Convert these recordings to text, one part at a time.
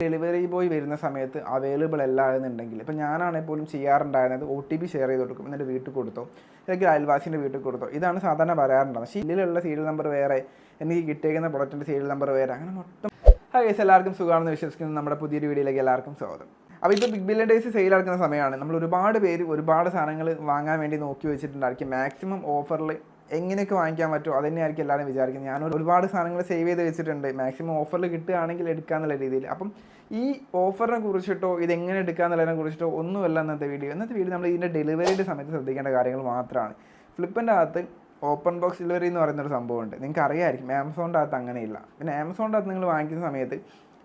Delivery boy വരുന്ന സമയത്ത് available അല്ല എന്നുണ്ടെങ്കിൽ ഇപ്പം ഞാനാണെങ്കിൽ പോലും ചെയ്യാറുണ്ടായിരുന്നത് ഒ ടി പി ഷെയർ ചെയ്ത് കൊടുക്കും എന്നിട്ട് വീട്ടിൽ കൊടുത്തോ അല്ലെങ്കിൽ അയൽവാസിന്റെ വീട്ടിൽ കൊടുത്തോ. ഇതാണ് സാധാരണ പറയാറുണ്ടാകുന്നത് പക്ഷേ ഇതിലുള്ള സീരിയൽ നമ്പർ വേറെ എനിക്ക് കിട്ടിയേക്കുന്ന പ്രൊഡക്റ്റിന്റെ സീരിയൽ നമ്പർ വേറെ അങ്ങനെ മൊത്തം. ഹായ് കേസ് എല്ലാവർക്കും സുഖമാണെന്ന് വിശ്വസിക്കുന്നു. നമ്മുടെ പുതിയൊരു വീഡിയോയിലേക്ക് എല്ലാവർക്കും സ്വാഗതം. അപ്പോൾ ഇപ്പോൾ ബിഗ് ബില്യൺ ഡേയ്സ് സെയിൽ നടക്കുന്ന സമയമാണ്. നമ്മൾ ഒരുപാട് പേര് ഒരുപാട് സാധനങ്ങൾ വാങ്ങാൻ വേണ്ടി നോക്കി വെച്ചിട്ടുണ്ടായിരിക്കും. മാക്സിമം ഓഫറിൽ എങ്ങനെയൊക്കെ വാങ്ങിക്കാൻ പറ്റുമോ അത് തന്നെയായിരിക്കും എല്ലാവരും വിചാരിക്കുന്നത്. ഞാൻ ഒരുപാട് സാധനങ്ങൾ സേവ് ചെയ്ത് വെച്ചിട്ടുണ്ട്. മാക്സിമം ഓഫറിൽ കിട്ടുകയാണെങ്കിൽ എടുക്കാന്നുള്ള രീതിയിൽ. അപ്പം ഈ ഓഫറിനെ കുറിച്ചിട്ടോ ഇത് എങ്ങനെ എടുക്കാന്നുള്ളതിനെ കുറിച്ചിട്ടോ ഒന്നുമല്ല ഇന്നത്തെ വീഡിയോ ഇന്നത്തെ വീഡിയോ നമ്മൾ ഇതിന്റെ ഡെലിവറിയുടെ സമയത്ത് ശ്രദ്ധിക്കേണ്ട കാര്യങ്ങൾ മാത്രമാണ്. ഫ്ലിപ്പിന്റെ അകത്ത് ഓപ്പൺ ബോക്സ് ഡെലിവറി എന്ന് പറയുന്ന ഒരു സംഭവമുണ്ട്. നിങ്ങൾക്ക് അറിയാമായിരിക്കും ആമസോണിന്റെ അകത്ത് അങ്ങനെയില്ല. പിന്നെ ആമസോണിന്റെ അകത്ത് നിങ്ങൾ വാങ്ങിക്കുന്ന സമയത്ത്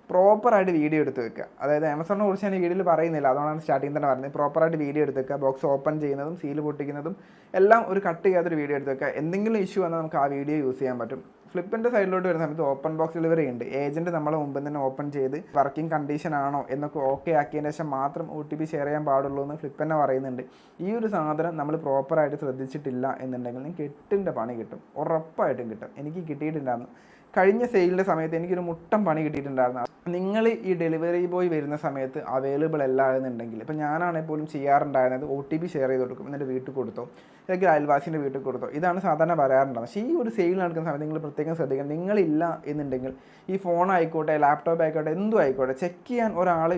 പ്രോപ്പറായിട്ട് വീഡിയോ എടുത്ത് വെക്കുക. അതായത് ആമസോണിനെ കുറിച്ച് ഞാൻ വീഡിയോയിൽ പറയുന്നില്ല. അതുകൊണ്ടാണ് സ്റ്റാർട്ടിങ് തന്നെ പറഞ്ഞത്. പ്രോപ്പറായിട്ട് വീഡിയോ എടുത്ത് വെക്കുക. ബോക്സ് ഓപ്പൺ ചെയ്യുന്നതും സീൽ പൊട്ടിക്കുന്നതും എല്ലാം ഒരു കട്ട് ചെയ്യാത്തൊരു വീഡിയോ എടുത്ത് വെക്കുക. എന്തെങ്കിലും ഇഷ്യൂ വന്നാൽ നമുക്ക് ആ വീഡിയോ യൂസ് ചെയ്യാൻ പറ്റും. ഫ്ലിപ്പിന്റെ സൈഡിലോട്ട് വരുന്ന സമയത്ത് ഓപ്പൺ ബോക്സ് ഡെലിവറി ഉണ്ട്. ഏജന്റ് നമ്മളെ മുമ്പ് തന്നെ ഓപ്പൺ ചെയ്ത് വർക്കിംഗ് കണ്ടീഷൻ ആണോ എന്നൊക്കെ ഓക്കെ ആക്കിയതിന് ശേഷം മാത്രം ഒ ടി പി ഷെയർ ചെയ്യാൻ പാടുള്ളൂ എന്ന് ഫ്ലിപ്പ് തന്നെ പറയുന്നുണ്ട്. ഈ ഒരു സാധനം നമ്മൾ പ്രോപ്പറായിട്ട് ശ്രദ്ധിച്ചിട്ടില്ല എന്നുണ്ടെങ്കിൽ നിങ്ങൾക്ക് എട്ടിന്റെ പണി കിട്ടും. ഉറപ്പായിട്ടും കിട്ടും. എനിക്ക് കിട്ടിയിട്ടുണ്ടായിരുന്നു. കഴിഞ്ഞ സെയിലിന്റെ സമയത്ത് എനിക്കൊരു മുട്ടം പണി കിട്ടിയിട്ടുണ്ടായിരുന്നു. നിങ്ങൾ ഈ ഡെലിവറി ബോയ് വരുന്ന സമയത്ത് അവൈലബിൾ അല്ല എന്നുണ്ടെങ്കിൽ ഇപ്പം ഞാനാണെങ്കിൽ പോലും ചെയ്യാറുണ്ടായിരുന്നത് ഒ ടി പി ഷെയർ ചെയ്ത് കൊടുക്കും എന്നിട്ട് വീട്ടിൽ കൊടുത്തോ അല്ലെങ്കിൽ അയൽവാസിന്റെ വീട്ടിൽ കൊടുത്തോ. ഇതാണ് സാധാരണ പറയാറുണ്ടാകുന്നത് പക്ഷേ ഈ ഒരു സെയിൽ നടക്കുന്ന സമയത്ത് നിങ്ങൾ പ്രത്യേകം ശ്രദ്ധിക്കണം. നിങ്ങളില്ല എന്നുണ്ടെങ്കിൽ ഈ ഫോൺ ആയിക്കോട്ടെ ലാപ്ടോപ്പ് ആയിക്കോട്ടെ എന്തും ആയിക്കോട്ടെ ചെക്ക് ചെയ്യാൻ ഒരാൾ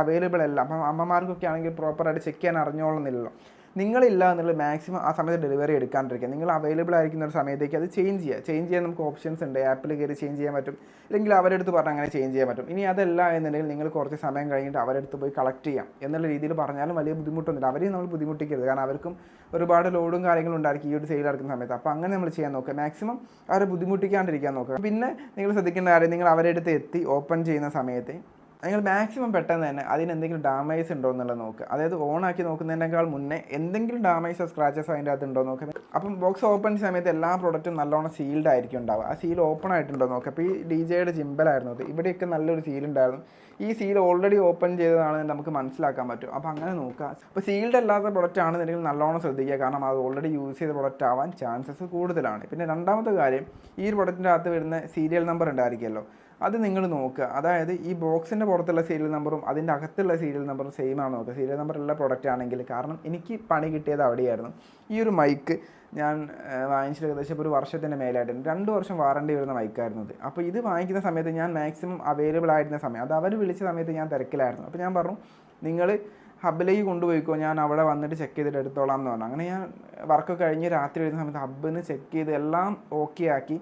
അവൈലബിൾ അല്ല. അപ്പം അമ്മമാർക്കൊക്കെ ആണെങ്കിൽ പ്രോപ്പറായിട്ട് ചെക്ക് ചെയ്യാൻ അറിഞ്ഞോളുന്നില്ലല്ലോ നിങ്ങളില്ല എന്നുള്ളത് മാക്സിമം ആ സമയത്ത് ഡെലിവറി എടുക്കാണ്ടിരിക്കുക. നിങ്ങൾ അവൈലബിൾ ആയിരിക്കുന്ന ഒരു സമയത്തേക്ക് അത് ചേഞ്ച് ചെയ്യുക. ചേഞ്ച് ചെയ്യാൻ നമുക്ക് ഓപ്ഷൻസ് ഉണ്ട്. ആപ്പിൽ കയറി ചേഞ്ച് ചെയ്യാൻ പറ്റും. അല്ലെങ്കിൽ അവരുടെ അടുത്ത് പറഞ്ഞാൽ അങ്ങനെ ചേഞ്ച് ചെയ്യാൻ പറ്റും. ഇനി അതല്ല എന്നുണ്ടെങ്കിൽ നിങ്ങൾ കുറച്ച് സമയം കഴിഞ്ഞിട്ട് അവരുടെ അടുത്ത് പോയി കളക്ട് ചെയ്യാം. എന്നുള്ള രീതിയിൽ പറഞ്ഞാലും വലിയ ബുദ്ധിമുട്ടൊന്നുമില്ല. അവരെയും നമ്മൾ ബുദ്ധിമുട്ടിക്കരുത്. കാരണം അവർക്കും ഒരുപാട് ലോഡും കാര്യങ്ങളും ഉണ്ടായിരിക്കും ഈ ഒരു സെയിൽ നടക്കുന്ന സമയത്ത്. അപ്പോൾ അങ്ങനെ നമ്മൾ ചെയ്യാൻ നോക്കുക. മാക്സിമം അവരെ ബുദ്ധിമുട്ടിക്കാണ്ടിരിക്കാൻ നോക്കുക. പിന്നെ നിങ്ങൾ ശ്രദ്ധിക്കേണ്ട കാര്യം നിങ്ങൾ അവരുടെ അടുത്ത് എത്തി ഓപ്പൺ ചെയ്യുന്ന സമയത്ത് നിങ്ങൾ മാക്സിമം പെട്ടെന്ന് തന്നെ അതിന് എന്തെങ്കിലും ഡാമേജ് ഉണ്ടോ എന്നുള്ളത് നോക്കുക അതായത് ഓൺ ആക്കി നോക്കുന്നതിനേക്കാൾ മുന്നേ എന്തെങ്കിലും ഡാമേജോ സ്ക്രാച്ചസ് അതിന്റെ അകത്ത് ഉണ്ടോ നോക്കുക അപ്പം ബോക്സ് ഓപ്പൺ സമയത്ത് എല്ലാ പ്രോഡക്റ്റും നല്ലോണം സീൽഡ് ആയിരിക്കും ഉണ്ടാവുക. ആ സീൽ ഓപ്പൺ ആയിട്ടുണ്ടോ നോക്കുക അപ്പോൾ ഈ ഡി ജെയുടെ ജിമ്പലായിരുന്നു അത്. ഇവിടെയൊക്കെ നല്ലൊരു സീൽ ഉണ്ടായിരുന്നു. ഈ സീൽ ഓൾറെഡി ഓപ്പൺ ചെയ്തതാണെന്ന് നമുക്ക് മനസ്സിലാക്കാൻ പറ്റും. അപ്പോൾ അങ്ങനെ നോക്കുക. അപ്പോൾ സീൽഡ് അല്ലാത്ത പ്രൊഡക്റ്റ് ആണെന്നുണ്ടെങ്കിൽ നല്ലോണം ശ്രദ്ധിക്കുക. കാരണം അത് ഓൾറെഡി യൂസ് ചെയ്ത പ്രൊഡക്റ്റ് ആവാൻ ചാൻസസ് കൂടുതലാണ്. പിന്നെ രണ്ടാമത്തെ കാര്യം ഈ ഒരു പ്രൊഡക്റ്റിന്റെ അകത്ത് വരുന്ന സീരിയൽ നമ്പർ ഉണ്ടായിരിക്കുമല്ലോ. അത് നിങ്ങൾ നോക്കുക. അതായത് ഈ ബോക്സിന്റെ പുറത്തുള്ള സീരിയൽ നമ്പറും അതിന്റെ അകത്തുള്ള സീരിയൽ നമ്പറും സെയിം ആണ്? നോക്കുക സീരിയൽ നമ്പറുള്ള പ്രൊഡക്റ്റ് ആണെങ്കിൽ കാരണം എനിക്ക് പണി കിട്ടിയത് അവിടെയായിരുന്നു. ഈ ഒരു മൈക്ക് ഞാൻ വാങ്ങിച്ചിട്ട് ഏകദേശം ഒരു വർഷത്തിന്റെ മേലായിട്ടുണ്ട്. രണ്ട് വർഷം വാറണ്ടി വരുന്ന മൈക്കായിരുന്നു അപ്പോൾ ഇത് വാങ്ങിക്കുന്ന സമയത്ത് ഞാൻ മാക്സിമം അവൈലബിൾ ആയിരുന്ന സമയം. അത് അവർ വിളിച്ച സമയത്ത് ഞാൻ തിരക്കിലായിരുന്നു. അപ്പോൾ ഞാൻ പറഞ്ഞു നിങ്ങൾ ഹബിലേക്ക് കൊണ്ടുപോയിക്കോ. ഞാൻ അവിടെ വന്നിട്ട് ചെക്ക് ചെയ്തിട്ട് എടുത്തോളാം എന്ന് പറഞ്ഞു. അങ്ങനെ ഞാൻ വർക്ക് കഴിഞ്ഞ് രാത്രി വരുന്ന സമയത്ത് ഹബ്ബിന് ചെക്ക് ചെയ്ത് എല്ലാം ഓക്കെ ആക്കി.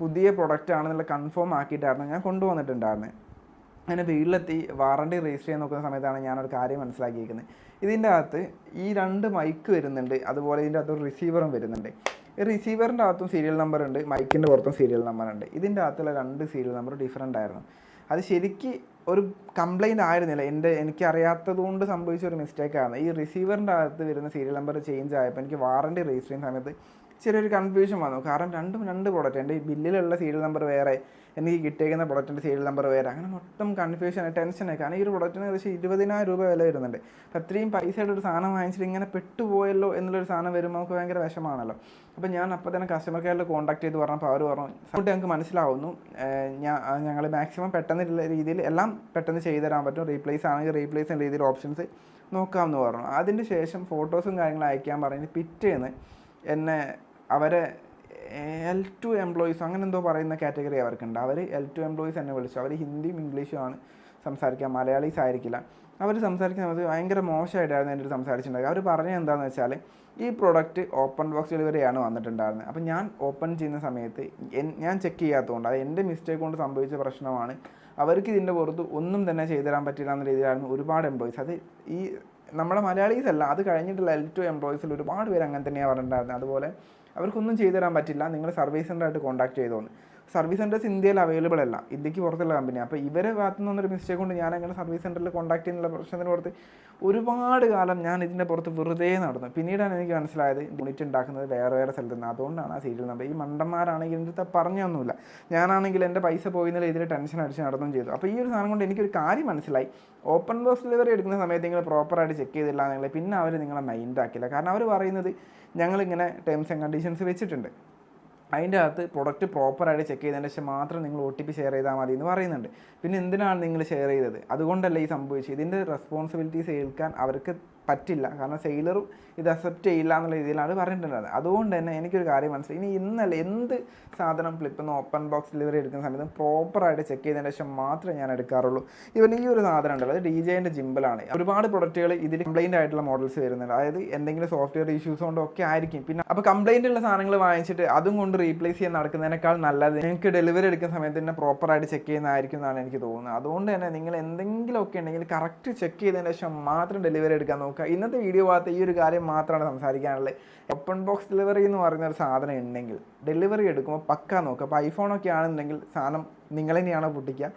പുതിയ പ്രൊഡക്റ്റ് ആണെന്നുള്ള കൺഫേം ആക്കിയിട്ടായിരുന്നു. ഞാൻ കൊണ്ടുവന്നിട്ടുണ്ടായിരുന്നത് അങ്ങനെ വീട്ടിലെത്തി വാറണ്ടി രജിസ്റ്റർ ചെയ്യാൻ നോക്കുന്ന സമയത്താണ് ഞാനൊരു കാര്യം മനസ്സിലാക്കിയിരിക്കുന്നത് ഇതിന്റെ അകത്ത് ഈ രണ്ട് മൈക്ക് വരുന്നുണ്ട്. അതുപോലെ ഇതിന്റെ അകത്ത് ഒരു റിസീവറും വരുന്നുണ്ട്. റിസീവറിന്റെ അകത്തും സീരിയൽ നമ്പർ ഉണ്ട്. മൈക്കിന്റെ പുറത്തും സീരിയൽ നമ്പർ ഉണ്ട്. ഇതിന്റെ അകത്തുള്ള രണ്ട് സീരിയൽ നമ്പർ ഡിഫറെന്റ് ആയിരുന്നു. അത് ശരിക്ക് ഒരു കംപ്ലൈന്റ് ആയിരുന്നില്ല. എന്റെ എനിക്ക് അറിയാത്തത് കൊണ്ട് സംഭവിച്ച ഒരു മിസ്റ്റേക്കാണ് ഈ റിസീവറിന്റെ അകത്ത് വരുന്ന സീരിയൽ നമ്പർ ചേഞ്ച് ആയപ്പോൾ എനിക്ക് വാറണ്ടി രജിസ്റ്റർ ചെയ്യുന്ന സമയത്ത് ചെറിയൊരു കൺഫ്യൂഷൻ വന്നു. കാരണം രണ്ടും രണ്ട് പ്രൊഡക്റ്റ് എന്റെ ഈ ബില്ലിലുള്ള സീരിയൽ നമ്പർ വേറെ എനിക്ക് കിട്ടിയേക്കുന്ന പ്രൊഡക്റ്റിന്റെ സീരിയൽ നമ്പർ വേറെ. അങ്ങനെ മൊത്തം കൺഫ്യൂഷൻ ടെൻഷനായി കാരണം ഈ ഒരു പ്രൊഡക്റ്റിന് ഏകദേശം ഇരുപതിനായിരം രൂപ വില വരുന്നുണ്ട്. അപ്പോൾ അത്രയും പൈസയുടെ ഒരു സാധനം വാങ്ങിച്ചിട്ട് ഇങ്ങനെ പെട്ടുപോയല്ലോ എന്നുള്ളൊരു സാധനം വരുമ്പോൾ നമുക്ക് ഭയങ്കര വിഷമാണല്ലോ. അപ്പോൾ ഞാൻ അപ്പോൾ തന്നെ കസ്റ്റമർ കെയറിൽ കോൺടാക്ട് ചെയ്ത് പറഞ്ഞപ്പോൾ അവർ പറഞ്ഞു സപ്പോർട്ട് ഞങ്ങൾക്ക് മനസ്സിലാവുന്നു. ഞാൻ ഞങ്ങൾ മാക്സിമം പെട്ടെന്നുള്ള രീതിയിൽ എല്ലാം പെട്ടെന്ന് ചെയ്തു തരാൻ പറ്റും. റീപ്ലേസ് ആണെങ്കിൽ റീപ്ലേസ് എന്ന രീതിയിൽ ഓപ്ഷൻസ് നോക്കാമെന്ന് പറഞ്ഞു. അതിന് ശേഷം ഫോട്ടോസും കാര്യങ്ങളും അയക്കാൻ പറഞ്ഞ് പിറ്റേന്ന് എന്നെ അവരെ എൽ ടു എംപ്ലോയീസ് അങ്ങനെ എന്തോ പറയുന്ന കാറ്റഗറി അവർക്കുണ്ട്. അവർ എൽ ടു എംപ്ലോയീസ് എന്നെ വിളിച്ചു. അവർ ഹിന്ദിയും ഇംഗ്ലീഷും ആണ് സംസാരിക്കുക മലയാളീസ് ആയിരിക്കില്ല. അവർ സംസാരിക്കുന്ന സമയത്ത് ഭയങ്കര മോശമായിട്ടായിരുന്നു എന്റെ അടുത്ത് സംസാരിച്ചിട്ടുണ്ടായത് അവർ പറഞ്ഞത് എന്താണെന്ന് വെച്ചാൽ ഈ പ്രോഡക്റ്റ് ഓപ്പൺ ബോക്സ് ഡെലിവറിയാണ് വന്നിട്ടുണ്ടായിരുന്നത്. അപ്പോൾ ഞാൻ ഓപ്പൺ ചെയ്യുന്ന സമയത്ത് ഞാൻ ചെക്ക് ചെയ്യാത്തതുകൊണ്ട് അത് എന്റെ മിസ്റ്റേക്ക് കൊണ്ട് സംഭവിച്ച പ്രശ്നമാണ്. അവർക്ക് ഇതിന്റെ പുറത്ത് ഒന്നും തന്നെ ചെയ്തു തരാൻ പറ്റില്ല എന്ന രീതിയിലായിരുന്നു ഒരുപാട് എംപ്ലോയീസ് അത് ഈ നമ്മുടെ മലയാളീസ് അല്ല അത് കഴിഞ്ഞിട്ടുള്ള എൽ ടു എംപ്ലോയീസിൽ ഒരുപാട് പേര് അങ്ങനെ തന്നെയാണ് പറഞ്ഞിട്ടുണ്ടായിരുന്നത് അതുപോലെ അവർക്കൊന്നും ചെയ്തു തരാൻ പറ്റില്ല നിങ്ങൾ സർവീസ് സെന്ററായിട്ട് കോൺടാക്ട് ചെയ്തോന്ന്. സർവീസ് സെന്റേഴ്സ് ഇന്ത്യയിൽ അവൈലബിൾ അല്ല. ഇന്ത്യയ്ക്ക് പുറത്തുള്ള കമ്പനി അപ്പോൾ ഇവരെ ഭാഗത്തു നിന്നൊരു മിസ്റ്റേക്ക് കൊണ്ട് ഞാൻ അങ്ങനെ സർവീസ് സെന്ററിൽ കോൺടാക്ട് ചെയ്യുന്നുള്ള പ്രശ്നത്തിന് പുറത്ത് ഒരുപാട് കാലം ഞാൻ ഇതിന്റെ പുറത്ത് വെറുതെ നടന്നു. പിന്നീടാണ് എനിക്ക് മനസ്സിലായത് യൂണിറ്റ് ഉണ്ടാക്കുന്നത് വേറെ വേറെ സ്ഥലത്ത് നിന്ന്. അതുകൊണ്ടാണ് ആ സീരിയൽ നമ്പർ ഈ മണ്ടന്മാരാണെങ്കിൽ എന്റെ പറഞ്ഞൊന്നുമില്ല. ഞാനാണെങ്കിൽ എന്റെ പൈസ പോയി എന്നുള്ള ഇതിൽ ടെൻഷൻ അടിച്ച് നടന്നും ചെയ്തു. അപ്പോൾ ഈ ഒരു സാധനം കൊണ്ട് എനിക്കൊരു കാര്യം മനസ്സിലായി. ഓപ്പൺ ബോക്സ് ഡെലിവറി എടുക്കുന്ന സമയത്ത് നിങ്ങൾ പ്രോപ്പറായിട്ട് ചെക്ക് ചെയ്തില്ല എന്നുള്ളത് പിന്നെ അവർ നിങ്ങളെ മൈൻഡ് ആക്കില്ല കാരണം അവർ പറയുന്നത് ഞങ്ങളിങ്ങനെ ടേംസ് ആൻഡ് കണ്ടീഷൻസ് വെച്ചിട്ടുണ്ട്. അതിന്റെ അകത്ത് പ്രൊഡക്റ്റ് പ്രോപ്പറായിട്ട് ചെക്ക് ചെയ്തതിന് ശേഷം മാത്രം നിങ്ങൾ ഒ ടി പി ഷെയർ ചെയ്താൽ മതി എന്ന് പറയുന്നുണ്ട്. പിന്നെ എന്തിനാണ് നിങ്ങൾ ഷെയർ ചെയ്തത്? അതുകൊണ്ടല്ല ഈ സംഭവിച്ചത്. ഇതിന്റെ റെസ്പോൺസിബിലിറ്റീസ് ഏൽക്കാൻ അവർക്ക് പറ്റില്ല. കാരണം സെയിലറും ഇത് അക്സെപ്റ്റ് ചെയ്യില്ല എന്നുള്ള രീതിയിലാണ് പറഞ്ഞിട്ടുണ്ടായിരുന്നത് അതുകൊണ്ട് തന്നെ എനിക്കൊരു കാര്യം മനസ്സിലായി. ഇനി ഇന്നല്ല എന്ത് സാധനം ഫ്ലിപ്പിന്ന് ഓപ്പൺ ബോക്സ് ഡെലിവറി എടുക്കുന്ന സമയത്ത് പ്രോപ്പറായിട്ട് ചെക്ക് ചെയ്തതിന് ശേഷം മാത്രമേ ഞാൻ എടുക്കാറുള്ളൂ. ഇവൻ ഈ ഒരു സാധനം ഉണ്ടല്ലോ അത് ഡി ജെന്റെ ജിമ്പിളാണ് ഒരുപാട് പ്രൊഡക്റ്റുകൾ ഇതിൽ കംപ്ലൈന്റ് ആയിട്ടുള്ള മോഡൽസ് വരുന്നുണ്ട്. അതായത് എന്തെങ്കിലും സോഫ്റ്റ്വെയർ ഇഷ്യൂസ് കൊണ്ടൊക്കെ ആയിരിക്കും. പിന്നെ അപ്പോൾ കംപ്ലൈന്റ് ഉള്ള സാധനങ്ങൾ വാങ്ങിച്ചിട്ട് അതും കൊണ്ട് റീപ്ലേസ് ചെയ്യാൻ നടക്കുന്നതിനേക്കാൾ നല്ലത് നിങ്ങൾക്ക് ഡെലിവറി എടുക്കുന്ന സമയത്ത് തന്നെ പ്രോപ്പറായിട്ട് ചെക്ക് ചെയ്യുന്നതായിരിക്കും എന്നാണ് എനിക്ക് തോന്നുന്നത്. അതുകൊണ്ട് തന്നെ നിങ്ങൾ എന്തെങ്കിലുമൊക്കെ ഉണ്ടെങ്കിൽ കറക്റ്റ് ചെക്ക് ചെയ്തതിന് ശേഷം മാത്രം ഡെലിവറി എടുക്കാൻ നോക്കുക. ഇന്നത്തെ വീഡിയോ ഭാഗത്ത് ഈ ഒരു കാര്യം മാത്രമാണ് സംസാരിക്കാനുള്ളത്. ഓപ്പൺ ബോക്സ് ഡെലിവറി എന്ന് പറയുന്ന ഒരു സാധനം ഉണ്ടെങ്കിൽ ഡെലിവറി എടുക്കുമ്പോൾ പക്ക നോക്കുക. അപ്പോൾ ഐഫോണൊക്കെ ആണെന്നുണ്ടെങ്കിൽ സാധനം നിങ്ങൾ തന്നെയാണോ പൊട്ടിക്കുക?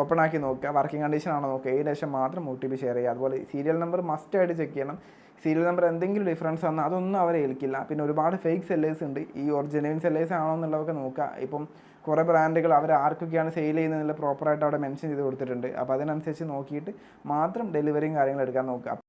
ഓപ്പൺ ആക്കി നോക്കുക. വർക്കിംഗ് കണ്ടീഷൻ ആണോ നോക്കുക. ഏഴ് ലക്ഷം മാത്രം ഒ ടി പി ഷെയർ ചെയ്യുക. അതുപോലെ സീരിയൽ നമ്പർ മസ്റ്റ് ആയിട്ട് ചെക്ക് ചെയ്യണം. സീരിയൽ നമ്പർ എന്തെങ്കിലും ഡിഫറൻസ് വന്നാൽ അതൊന്നും അവരെ ഏൽക്കില്ല. പിന്നെ ഒരുപാട് ഫേക്ക് സെല്ലേഴ്സ് ഉണ്ട്. ഈ ഒറിജിനൽ സെല്ലേഴ്സ് ആണോ എന്നുള്ളതൊക്കെ നോക്കുക. ഇപ്പം കുറേ ബ്രാൻഡുകൾ അവർ ആർക്കൊക്കെയാണ് സെയിൽ ചെയ്യുന്നതിൽ പ്രോപ്പറായിട്ട് അവിടെ മെൻഷൻ ചെയ്ത് കൊടുത്തിട്ടുണ്ട്. അപ്പോൾ അതിനനുസരിച്ച് നോക്കിയിട്ട് മാത്രം ഡെലിവറിയും കാര്യങ്ങളും എടുക്കാൻ നോക്കുക.